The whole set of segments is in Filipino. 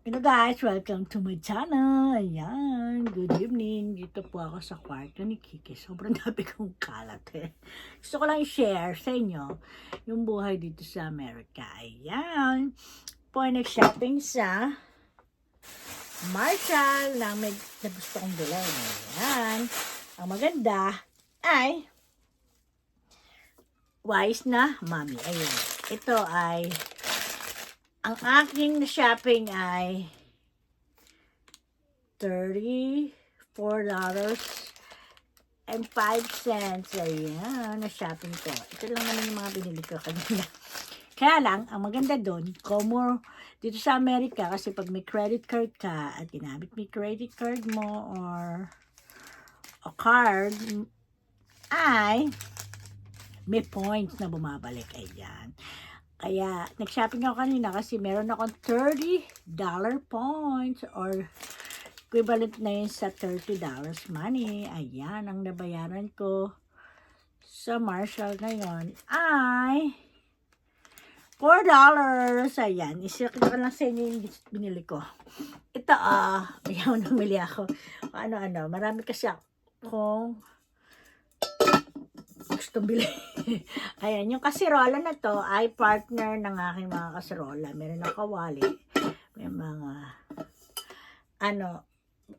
Hello guys, welcome to my channel. Ayan, good evening. Dito po ako sa kwarto ni Kiki. Sobrang dami kong kalat eh. Gusto ko lang i-share sa inyo yung buhay dito sa Amerika. Ayan, po nag-shopping sa Marshall na may na gusto kong bilhin. Ayan, ang maganda ay wise na mommy. Ayun, ito ay ang aking shopping ay $34 and 5 cents. Ayan, na shopping ko. Ito lang naman yung mga binili ko kanina. Kaya lang, ang maganda doon, como dito sa Amerika, kasi pag may credit card ka at ginamit mo credit card mo or a card, ay may points na bumabalik. Ayan. Kaya, nag-shopping ako kanina kasi meron akong $30 points or equivalent na yun sa $30 money. Ayan, ang nabayaran ko sa Marshall ngayon ay $4. Ayan, isipin ko lang sa inyo yung binili ko. Ito ah, uh, ayaw namili ako. Ano-ano, marami kasi akong gustong bili. Ayan, yung kasirola na to ay partner ng aking mga kasirola. Meron ng kawali. May mga, ano,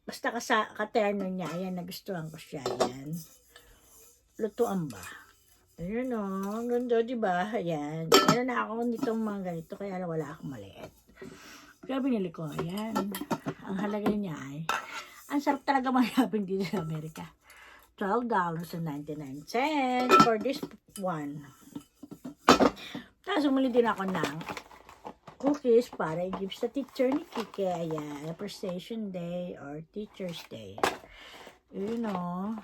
basta kasa, katerno niya. Ayan, nagustuhan ko siya. Ayan. Lutuan ba? Ayan o, ang ganda, di ba? Ayan. Meron na ako nitong mga ganito, kaya wala akong maliit. Kaya binili ko, ayan. Ang halaga niya ay, ang sarap talaga manapin dito sa Amerika. $12.99 for this one. Tapos umuli din ako ng cookies para i-give sa teacher ni Kike. Ayan, Appreciation Day or Teacher's Day. You know.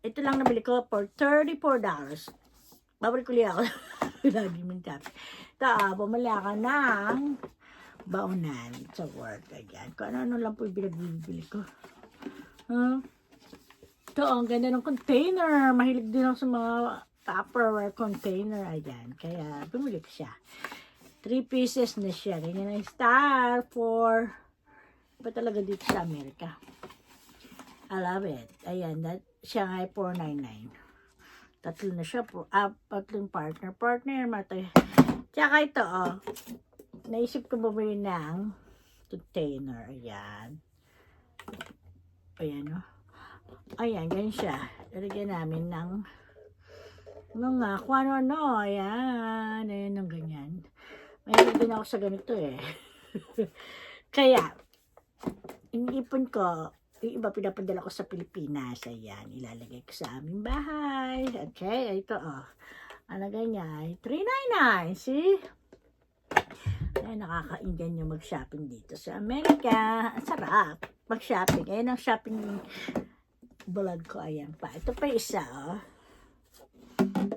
Ito lang nabili ko for $34. Babalik ulit ako. Lagi mong tapos. Ito, ah, bumali ako ng baunan sa work. Ayan. Kung ano-ano lang po yung binagbibili ko. Huh? Ito, ang ganda ng container. Mahilig din ako sa mga Tupperware container. Ayan. Kaya, bumili ko siya. Three pieces na siya. Ganyan ang star for iba talaga dito sa Amerika. I love it. Ayan. That, siya nga ay 499. Tatlo na siya po. Ah, tatlong partner. Partner, matay. Tsaka ito, oh. Naisip ko bumili ng container. Ayan. Ayan, oh. Ayan, ganyan siya. Lalagyan namin ng mga kung ano-ano. Ayan. Ayan ang ganyan. Mahilig din ako sa ganito eh. Kaya, iniipon ko, yung iba pinapadala ko sa Pilipinas. Ayan, ilalagay ko sa aming bahay. Okay, ito oh. Ano ganyan? 399, see? Ay, nakaka-Indian yung mag-shopping dito sa Amerika. Ang sarap mag-shopping. Ayan ang shopping vlog ko. Ayan pa. Ito pa isa, oh.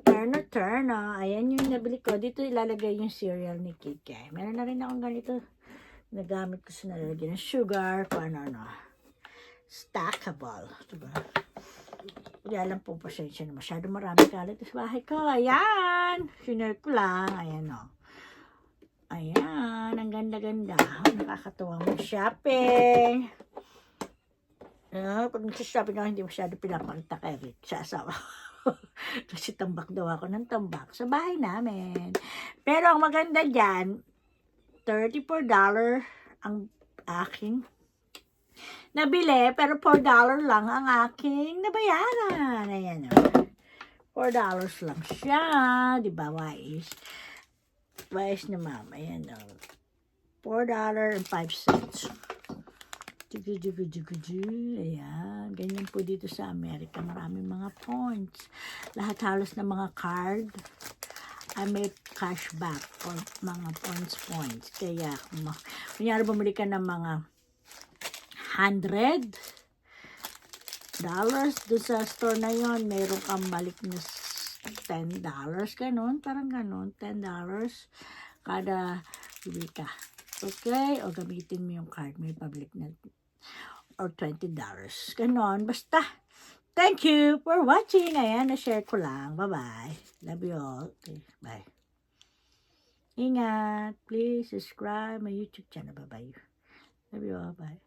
Turner, turner. Ayan yung nabili ko. Dito ilalagay yung cereal ni Kike. Meron na rin akong ganito. Nagamit ko sa nalalagyan ng sugar. Paano, ano. Stackable. Diba? Kaya lang po, pasensya na masyado marami kalat sa bahay ko. Ayan! Sinare ko lang. Ayan, oh. Ayan, ang ganda-ganda. Nakakatuwa mo shopping. Uh, pag nagsashopping ako, hindi masyado pinapakita kay Rick sa asawa. Kasi tambak daw ako ng tambak sa bahay namin. Pero ang maganda dyan, $34 ang aking nabili, pero $4 lang ang aking nabayaran. Ayan o. $4 lang siya. Di ba, wise? Wise na ma'am. Ayan o. $4 and 5 cents. Jugu, jugu. Ayan. Ganyan po dito sa Amerika. Maraming mga points. Lahat halos ng mga card ay may cashback or mga points points. Kaya, kunyari bumili ka ng mga 100 dollars doon sa store na yon mayroon kang balik na s- 10 dollars ganun parang ganun 10 dollars kada bili ka okay o gamitin mo yung card may public na or 20 dollars ganun basta thank you for watching ayan na share ko lang bye bye love you all okay, bye Ingat. Please subscribe my YouTube channel. Bye-bye. Love you all. Bye.